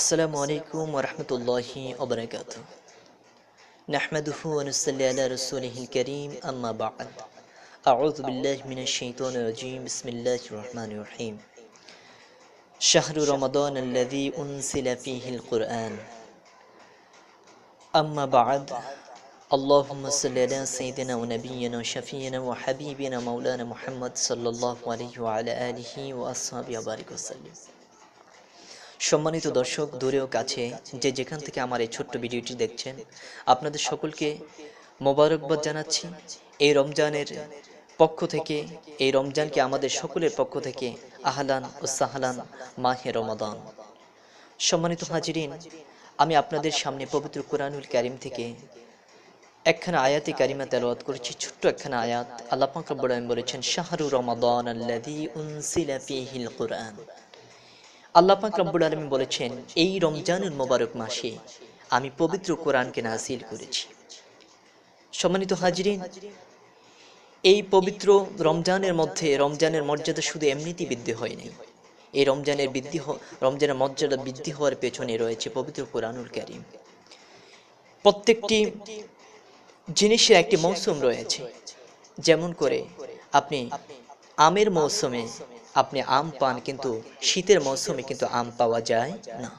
السلام عليكم ورحمة الله وبركاته. نحمده ونصلي على رسوله الكريم أما بعد. أعوذ بالله من الشيطان الرجيم. بسم الله الرحمن الرحيم. شهر رمضان الذي أنزل فيه القرآن. أما بعد اللهم صل على سيدنا ونبينا وشفينا وحبيبنا مولانا محمد صلى الله عليه وعلى آله وأصحابه وبارك وسلم. সম্মানিত দর্শক দূরেও কাছে যে যেখান থেকে আমার এই ছোট্ট ভিডিওটি দেখছেন আপনাদের সকলকে মোবারকবাদ জানাচ্ছি। এই রমজানের পক্ষ থেকে এই রমজানকে আমাদের সকলের পক্ষ থেকে আহলান ও সাহালান মাহে রমাদান। সম্মানিত হাজিরিন আমি আপনাদের সামনে পবিত্র কোরআনুল কারিম থেকে একখানা আয়াতি কারিমা তেলাওয়াত করেছি ছোট্ট একখানা আয়াত। আল্লাহ পাক রব্বুল আলামিন বলেছেন শাহরু রমাদান আল্লাযী উনসিলা ফীহিল কুরআন। আল্লাহ পাক রব্বুল আলামিন বলেছেন, এই রমজানুল মোবারক মাসে আমি পবিত্র কোরআনকে নাসিল করেছি। সম্মানিত হাজিরিন, এই পবিত্র রমজানের মধ্যে রমজানের মর্যাদা শুধু এমনিতেই বৃদ্ধি হয়নি। এই রমজানের বৃদ্ধি রমজানের মর্যাদা বৃদ্ধি হওয়ার পেছনে রয়েছে পবিত্র কোরআনুল কারীম। প্রত্যেকটি জিনিসের একটি মৌসুম রয়েছে। যেমন করে আপনি আমের মৌসুমে আপনি আম পান, কিন্তু শীতের মৌসুমে কিন্তু আম পাওয়া যায় না।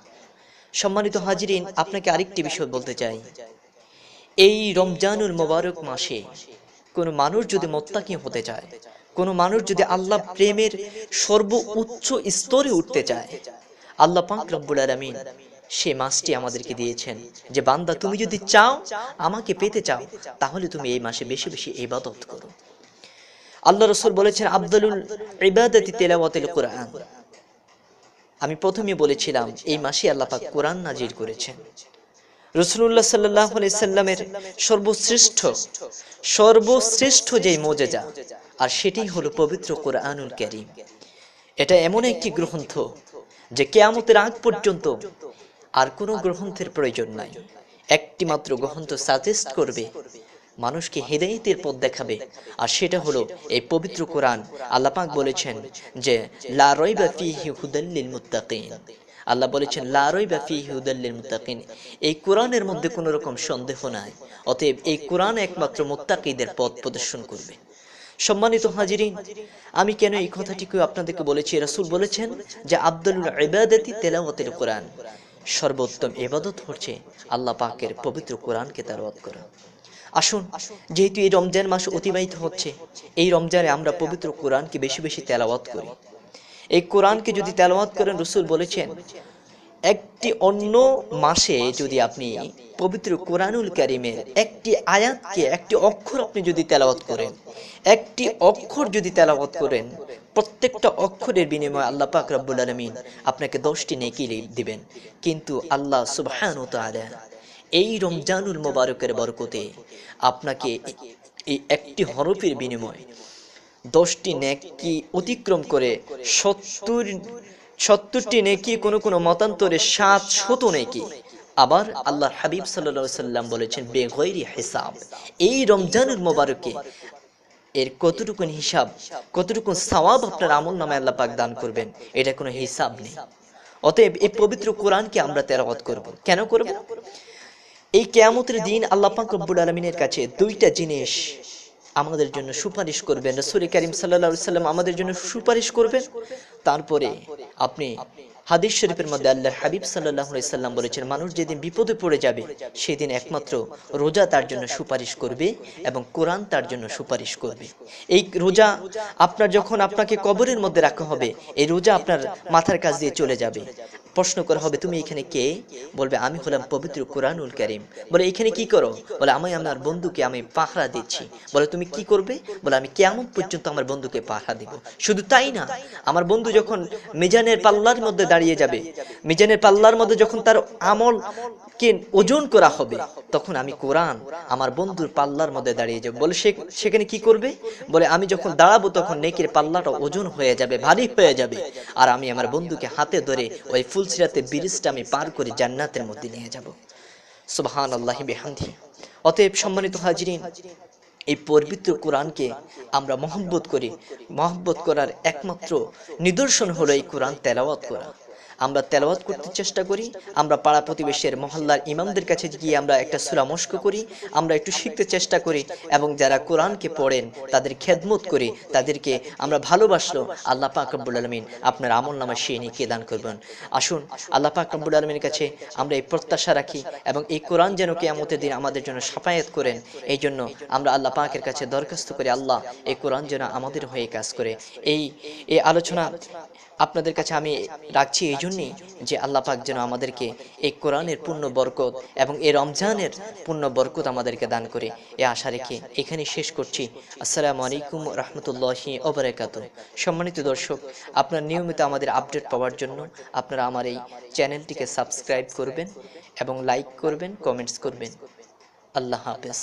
সম্মানিত হাজিরিন, আপনাকে আরেকটি বিষয় বলতে চাই। এই রমজানুল মোবারক মাসে কোনো মানুষ যদি মোত্তাকি হতে চায়, কোনো মানুষ যদি আল্লাহ প্রেমের সর্ব উচ্চ স্তরে উঠতে চায়, আল্লাহ পাক রব্বুল আলামিন সে মাসটি আমাদেরকে দিয়েছেন যে, বান্দা, তুমি যদি চাও আমাকে পেতে চাও, তাহলে তুমি এই মাসে বেশি বেশি ইবাদত করো। আল্লাহ রসুল বলেছেন আব্দুল ইবাদতি তেলাওয়াতিল কোরআন। আমি প্রথমে বলেছিলাম, এই মাসে আল্লাহ পাক কোরআন নাজির করেছেন। রসুল্লাহ সাল্লাহ সাল্লামের সর্বশ্রেষ্ঠ সর্বশ্রেষ্ঠ যেই মোজেজা, আর সেটি হলো পবিত্র কোরআনুল ক্যারিম এটা এমন একটি গ্রন্থ যে কেয়ামতের আগ পর্যন্ত আর কোনো গ্রন্থের প্রয়োজন নাই। একটি মাত্র গ্রন্থ সাজেস্ট করবে মানুষকে হেদায়েতের পথ দেখাবে। আর সেটা হলো এই পবিত্র কোরআন আল্লাহ পাক বলেছেন যে, লা আল্লাহ বলেছেন, লা রাইবা ফীহি হুদাল্লিল মুত্তাকিন। এই কোরআনের মধ্যে কোনো রকম সন্দেহ নাই, অতএব এই কোরআন একমাত্র মুত্তাকিদের পথ প্রদর্শন করবে। সম্মানিত হাজিরিন, আমি কেন এই কথাটিকে আপনাদেরকে বলেছি? রাসূল বলেছেন যে, আব্দুল ইবাদাতি তেলাওয়াতের কোরআন। সর্বোত্তম ইবাদত হচ্ছে আল্লাহ পাকের পবিত্র কোরআনকে তেলাওয়াত করা। আসুন, যেহেতু এই রমজান মাস অতিবাহিত হচ্ছে, এই রমজানে আমরা পবিত্র কোরআনকে বেশি বেশি তেলাওয়াত করি। এই কোরআনকে যদি তেলাওয়াত করেন, রসুল বলেছেন, একটি অন্য মাসে যদি আপনি পবিত্র কোরআনুল কারিমের একটি আয়াতকে একটি অক্ষর আপনি যদি তেলাওয়াত করেন, একটি অক্ষর যদি তেলাওয়াত করেন, প্রত্যেকটা অক্ষরের বিনিময়ে আল্লাহ পাক রব্বুল আলমিন আপনাকে দশটি নেকি দিবেন। কিন্তু আল্লাহ তাআলা এই রমজানুল মোবারকের বরকতে আপনাকে এই একটি হরফের বিনিময়ে দশটি নেকি অতিক্রম করে সত্তর, সত্তরটি নেকি কোনো কোনো মতান্তরে সাত শত নেকি আবার আল্লাহ হাবিব সাল্লা সাল্লাম বলেছেন বেগৈরি হিসাব। এই রমজানুল মোবারকে এর কতটুকুন হিসাব, কতটুকুন সওয়াব আপনার আমল নামে আল্লাহ পাক দান করবেন, এটা কোনো হিসাব নেই। অতএব এই পবিত্র কোরআনকে আমরা তেলাওয়াত করব। কেন করব? এই কেয়ামতের দিন আল্লাহ পাক রব্বুল আলমিনের কাছে দুইটা জিনিস আমাদের জন্য সুপারিশ করবেন। রসুল করিম সাল্লা সাল্লাম আমাদের জন্য সুপারিশ করবেন। তারপরে আপনি হাদিস শরীফের মধ্যে আল্লাহ হাবিব সাল্লাহ সাল্লাম বলেছেন মানুষ যেদিন বিপদে পড়ে যাবে সেদিন একমাত্র রোজা তার জন্য সুপারিশ করবে এবং কোরআন তার জন্য সুপারিশ করবে। এই রোজা আপনার যখন আপনাকে কবরের মধ্যে রাখা হবে এই রোজা আপনার মাথার কাছ দিয়ে চলে যাবে। প্রশ্ন করা হবে, তুমি এখানে কে? বলবে, আমি হলাম পবিত্র কোরআনুল করিম। বলে, এখানে কি করো? বলে, আমি আমার বন্ধুকে আমি পাহারা দিচ্ছি। বলে, তুমি কি করবে? বলে, আমি কেমন পর্যন্ত আমার বন্ধুকে পাহারা দিব। শুধু তাই না, আমার বন্ধু যখন মিজানের পাল্লার মধ্যে দাঁড়িয়ে যাবে, মিজানের পাল্লার মধ্যে যখন তার আমল কে ওজন করা হবে, তখন আমি কোরআন আমার বন্ধুর পাল্লার মধ্যে দাঁড়িয়ে যাবে। বলে, সে, সেখানে কি করবে? বলে, আমি যখন দাঁড়াবো তখন নেকের পাল্লাটা ওজন হয়ে যাবে, ভারী হয়ে যাবে, আর আমি আমার বন্ধুকে হাতে ধরে ওই ফুলসিরাতে ব্রিজটা আমি পার করে জান্নাতের মধ্যে নিয়ে যাব। সুবহান আল্লাহি বিহামদি। অতএব সম্মানিত হাজিরিন, এই পবিত্র কোরআনকে আমরা মহব্বত করি। মহব্বত করার একমাত্র নিদর্শন হলো এই কোরআন তেলাওয়াত করা। আমরা তেলাওয়াত করতে চেষ্টা করি, আমরা পাড়া প্রতিবেশের মহল্লার ইমামদের কাছে গিয়ে আমরা একটা সুরামস্ক করি, আমরা একটু শিখতে চেষ্টা করি এবং যারা কোরআনকে পড়েন, তাদের খেদমত করি তাদেরকে আমরা ভালোবাসলো। আল্লাহ পাক রব্বুল আলমিন আপনার আমল নামা সে নিয়ে দান করবেন। আসুন, আল্লাহ পাক রব্বুল আলমীর কাছে আমরা এই প্রত্যাশা রাখি এবং এই কোরআন যেন কেয়ামতের দিন আমাদের জন্য সাফায়াত করেন। এই জন্য আমরা আল্লাহ পাকের কাছে দরখাস্ত করি, আল্লাহ, এই কোরআন যেন আমাদের হয়ে কাজ করে। এই এই আলোচনা আপনাদের কাছে আমি রাখছি এই জন্যই যে আল্লাহ পাক যেন আমাদেরকে এই কোরআনের পূর্ণ বরকত এবং এই রমজানের পূর্ণ বরকত আমাদেরকে দান করে। এ আশা রেখে এখানে শেষ করছি। আসসালামু আলাইকুম রহমতুল্লাহি ওবরাকাত সম্মানিত দর্শক, আপনার নিয়মিত আমাদের আপডেট পাওয়ার জন্য আপনারা আমার এই চ্যানেলটিকে সাবস্ক্রাইব করবেন এবং লাইক করবেন, কমেন্টস করবেন। আল্লাহ হাফেজ।